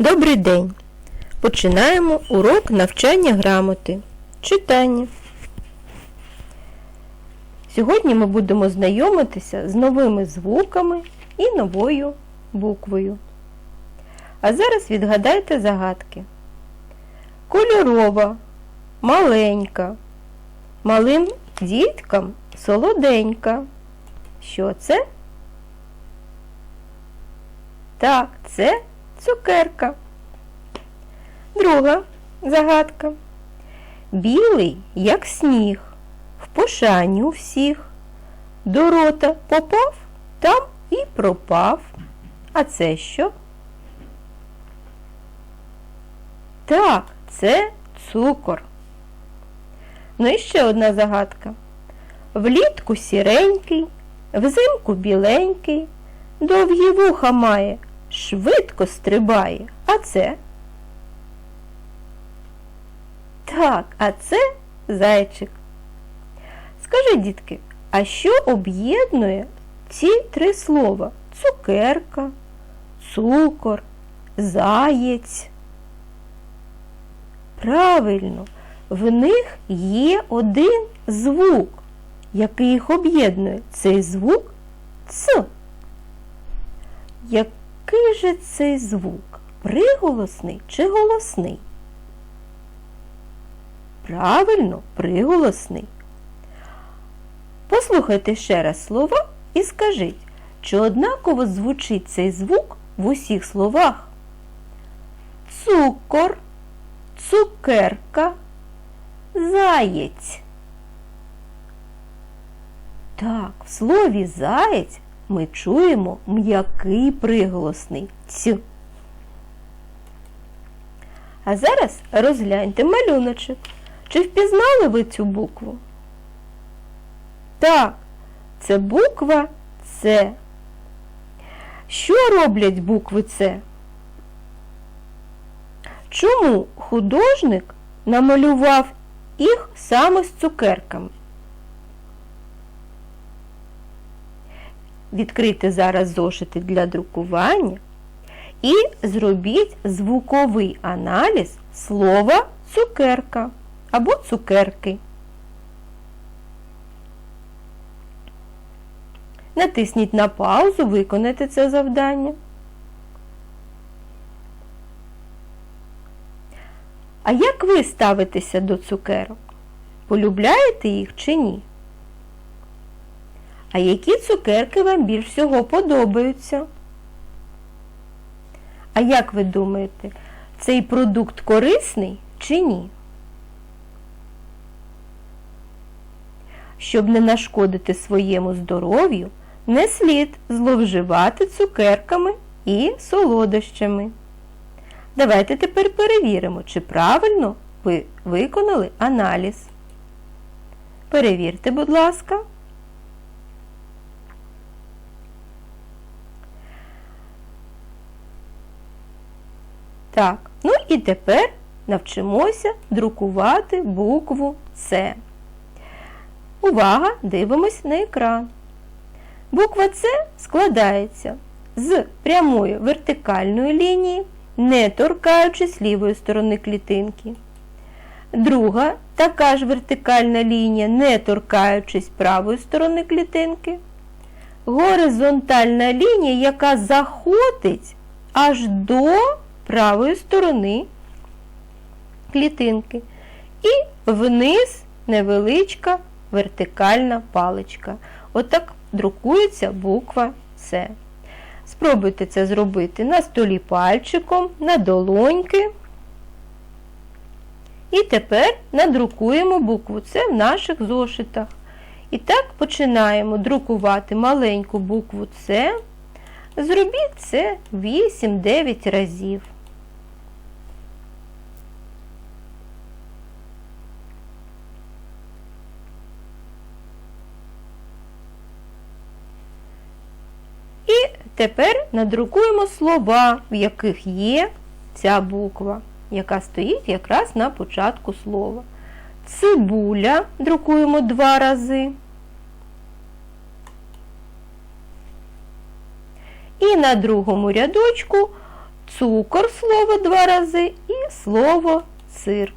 Добрий день! Починаємо урок навчання грамоти. Читання. Сьогодні ми будемо знайомитися з новими звуками і новою буквою. А зараз відгадайте загадки. Кольорова, маленька, малим діткам солоденька. Що це? Так, це цукерка. Друга загадка. Білий, як сніг, в пошаню всіх. До рота попав, там і пропав. А це що? Так, це цукор. Ну і ще одна загадка. Влітку сіренький, взимку біленький, довгі вуха має, швидко стрибає. А це? Так, а це зайчик. Скажи, дітки, а що об'єднує ці три слова? Цукерка, цукор, заєць. Правильно, в них є один звук, який їх об'єднує. Цей звук Ц. Який же цей звук? Приголосний чи голосний? Правильно, приголосний. Послухайте ще раз слова і скажіть, чи однаково звучить цей звук в усіх словах? Цукор, цукерка, заєць. Так, в слові заєць ми чуємо м'який приголосний ць. А зараз розгляньте малюночок. Чи впізнали ви цю букву? Так, це буква С. Що роблять букви С? Чому художник намалював їх саме з цукерками? Відкрийте зараз зошити для друкування і зробіть звуковий аналіз слова цукерка або цукерки. Натисніть на паузу, виконайте це завдання. А як ви ставитеся до цукерок? Полюбляєте їх чи ні? А які цукерки вам більш всього подобаються? А як ви думаєте, цей продукт корисний чи ні? Щоб не нашкодити своєму здоров'ю, не слід зловживати цукерками і солодощами. Давайте тепер перевіримо, чи правильно ви виконали аналіз. Перевірте, будь ласка. Так, ну і тепер навчимося друкувати букву С. Увага! Дивимось на екран. Буква С складається з прямої вертикальної лінії, не торкаючись лівої сторони клітинки. Друга така ж вертикальна лінія, не торкаючись правої сторони клітинки. Горизонтальна лінія, яка заходить аж до правої сторони клітинки. І вниз невеличка вертикальна паличка. Отак друкується буква С. Спробуйте це зробити на столі пальчиком, на долоньки. І тепер надрукуємо букву С в наших зошитах. І так починаємо друкувати маленьку букву С. Зробіть це 8-9 разів. І тепер надрукуємо слова, в яких є ця буква, яка стоїть якраз на початку слова. Цибуля друкуємо два рази. І на другому рядочку цукор слово два рази і слово цирк.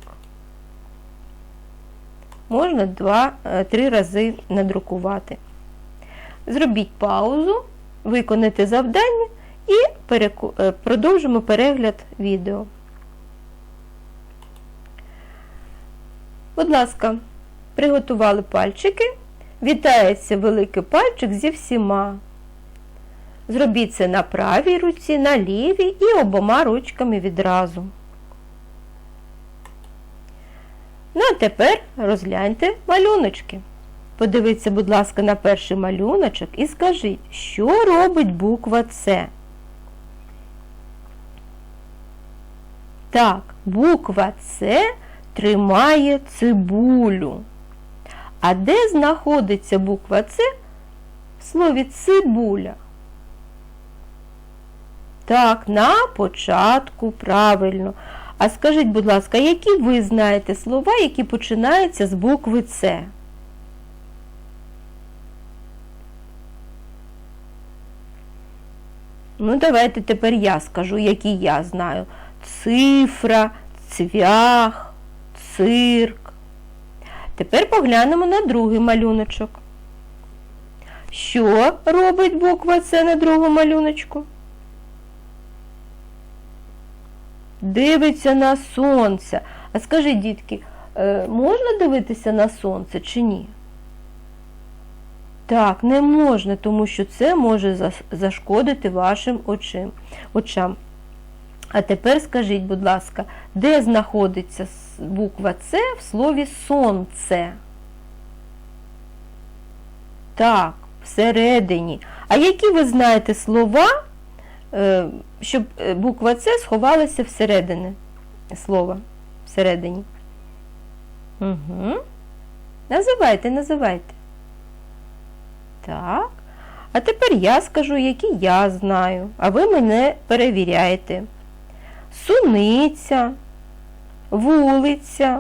Можна два, е, три рази надрукувати. Зробіть паузу, виконайте завдання і е, продовжимо перегляд відео. Будь ласка, приготували пальчики. Вітається великий пальчик зі всіма. Зробіть це на правій руці, на лівій і обома ручками відразу. Ну а тепер розгляньте малюночки. Подивіться, будь ласка, на перший малюночок і скажіть, що робить буква С? Так, буква С тримає цибулю. А де знаходиться буква С в слові цибуля? Так, на початку правильно. А скажіть, будь ласка, які ви знаєте слова, які починаються з букви С? Ну, давайте тепер я скажу, які я знаю. Цифра, цвях, цирк. Тепер поглянемо на другий малюночок. Що робить буква С на другому малюночку? Дивиться на сонце. А скажіть, дітки, е, можна дивитися на сонце чи ні? Так, не можна, тому що це може зашкодити вашим очам. А тепер скажіть, будь ласка, де знаходиться буква С в слові сонце? Так, всередині. А які ви знаєте слова, е, щоб е, буква С сховалася всередині слова? Всередині. Угу. Називайте, називайте. Так. А тепер я скажу, які я знаю, а ви мене перевіряєте. Суниця, вулиця,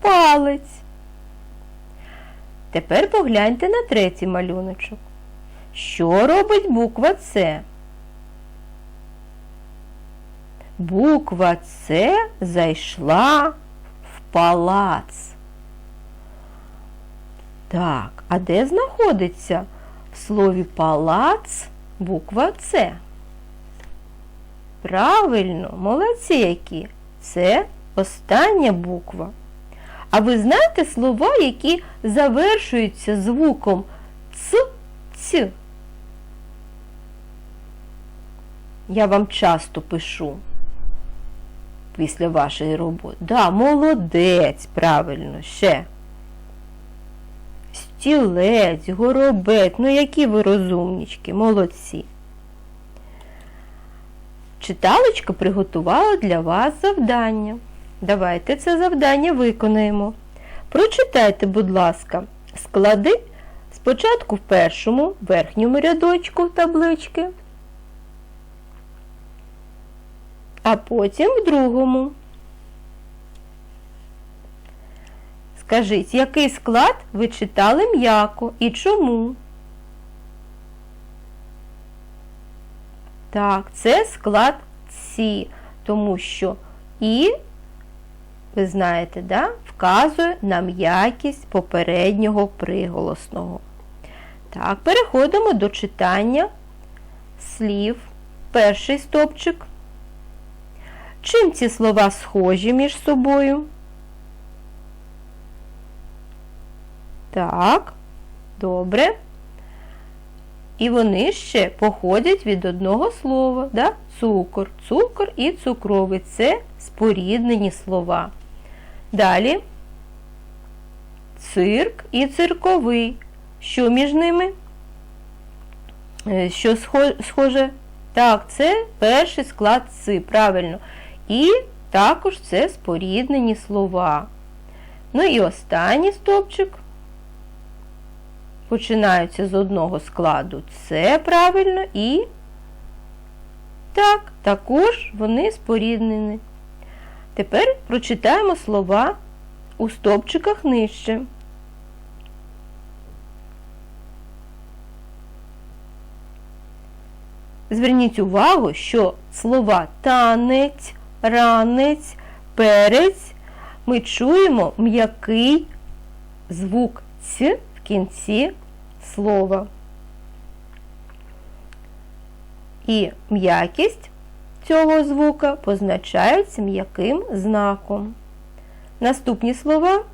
палець. Тепер погляньте на третій малюночок. Що робить буква С? Буква С зайшла в палац. Так, а де знаходиться в слові палац буква С? Правильно, молодці які. Це остання буква. А ви знаєте слова, які завершуються звуком ц, ць? Я вам часто пишу після вашої роботи. Да, молодець, правильно, ще. Стілець, горобець, ну які ви розумнічки, молодці. Читалочка приготувала для вас завдання. Давайте це завдання виконаємо. Прочитайте, будь ласка, склади спочатку в першому верхньому рядочку таблички, а потім в другому. Скажіть, який склад ви читали м'яко і чому? Так, це склад Сі, тому що І, ви знаєте, да, вказує на м'якість попереднього приголосного. Так, переходимо до читання слів. Перший стопчик. Чим ці слова схожі між собою? Так, добре. І вони ще походять від одного слова, да? цукор, цукор і цукровий це споріднені слова. Далі цирк і цирковий. Що між ними? Е, Що схоже? Так, це перший склад ци, правильно. І також це споріднені слова. Ну і останній стовпчик починаються з одного складу. Це правильно і так, також вони споріднені. Тепер прочитаємо слова у стовпчиках нижче. зверніть увагу, що слова танець, ранець, перець ми чуємо м'який звук ць в кінці слова. І м'якість цього звука позначається м'яким знаком. Наступні слова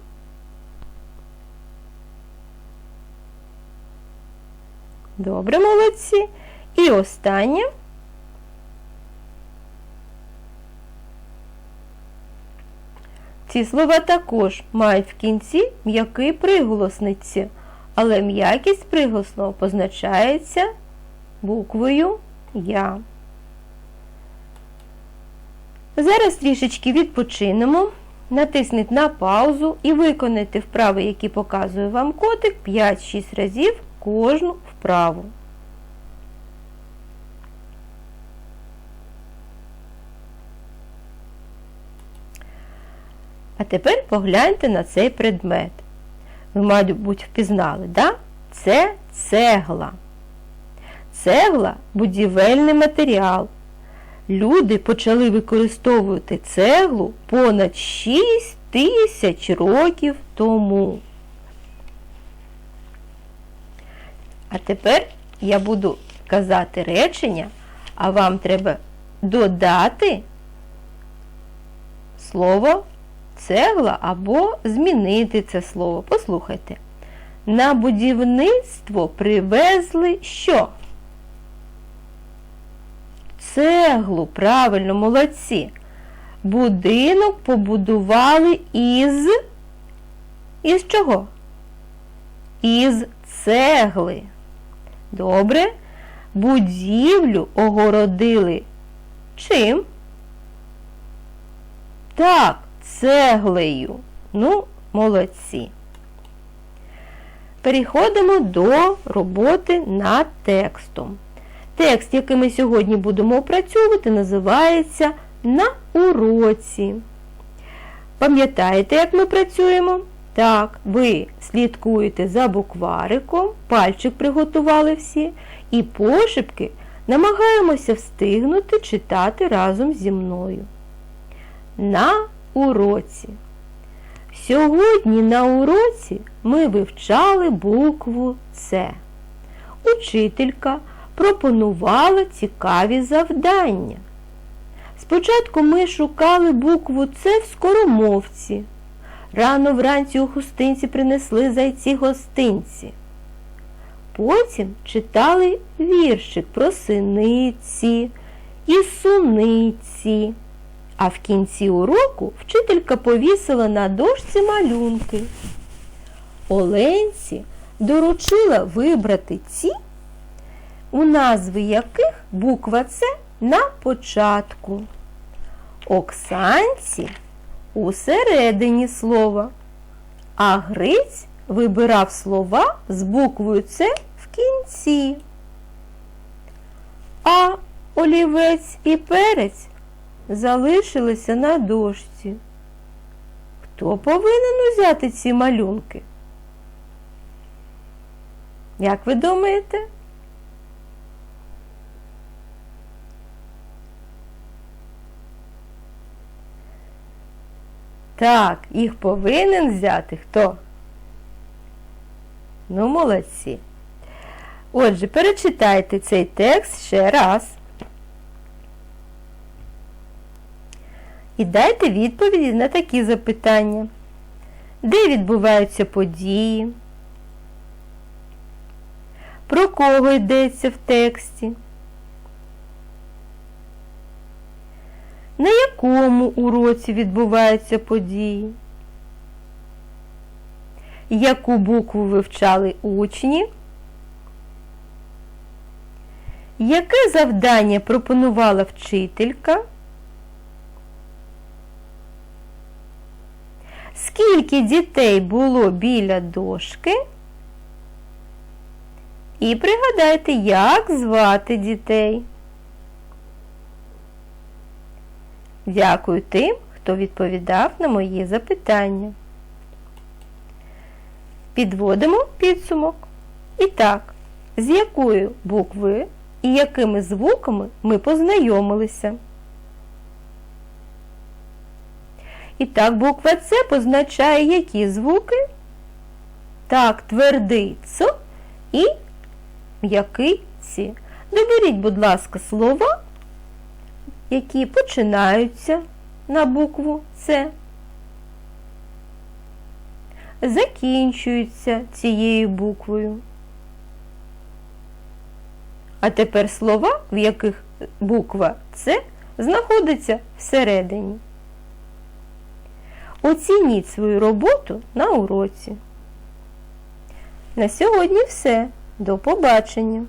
Добре, молодці. І останнє. Ці слова також мають в кінці м'який приголосниці, але м'якість приголосного позначається буквою Я. Зараз трішечки відпочинемо, натисніть на паузу і виконайте вправи, які показує вам котик 5-6 разів кожну вправу. А тепер погляньте на цей предмет. Ви, мабуть, впізнали, да? Це цегла. Цегла будівельний матеріал. Люди почали використовувати цеглу понад 6 тисяч років тому. А тепер я буду казати речення, а вам треба додати слово цегла або змінити це слово. Послухайте. На будівництво привезли що? Цеглу, правильно, молодці. Будинок побудували із. Із чого? Із цегли. Добре. Будівлю огородили. Чим? Так, цеглею. Ну, молодці. Переходимо до роботи над текстом. Текст, який ми сьогодні будемо опрацьовувати, називається На уроці. Пам'ятаєте, як ми працюємо? Так, ви слідкуєте за буквариком, пальчик приготували всі, і пошепки намагаємося встигнути читати разом зі мною. На уроці. Сьогодні на уроці ми вивчали букву С. Учителька пропонувала цікаві завдання. Спочатку ми шукали букву С в скоромовці. Рано вранці у хустинці принесли зайці гостинці. Потім читали віршик про синиці і суниці. А в кінці уроку вчителька повісила на дошці малюнки. Оленці доручила вибрати ці, у назви яких буква С на початку. Оксанці у середині слова, а Гриць вибирав слова з буквою С в кінці. А олівець і перець залишилися на дошці. Хто повинен узяти ці малюнки? Як ви думаєте? Так, їх повинен взяти хто? Ну, молодці. Отже, перечитайте цей текст ще раз. І дайте відповіді на такі запитання. Де відбуваються події? Про кого йдеться в тексті? На якому уроці відбуваються події? Яку букву вивчали учні? Яке завдання пропонувала вчителька? Скільки дітей було біля дошки? І пригадайте, як звати дітей. Дякую тим, хто відповідав на мої запитання. Підводимо підсумок. І так, з якою буквою і якими звуками ми познайомилися. І так, буква С позначає які звуки? Так, твердий Ц і м'який Ці. Доберіть, будь ласка, слова, які починаються на букву С, закінчуються цією буквою. А тепер слова, в яких буква С знаходиться всередині. Оцініть свою роботу на уроці. На сьогодні все. До побачення!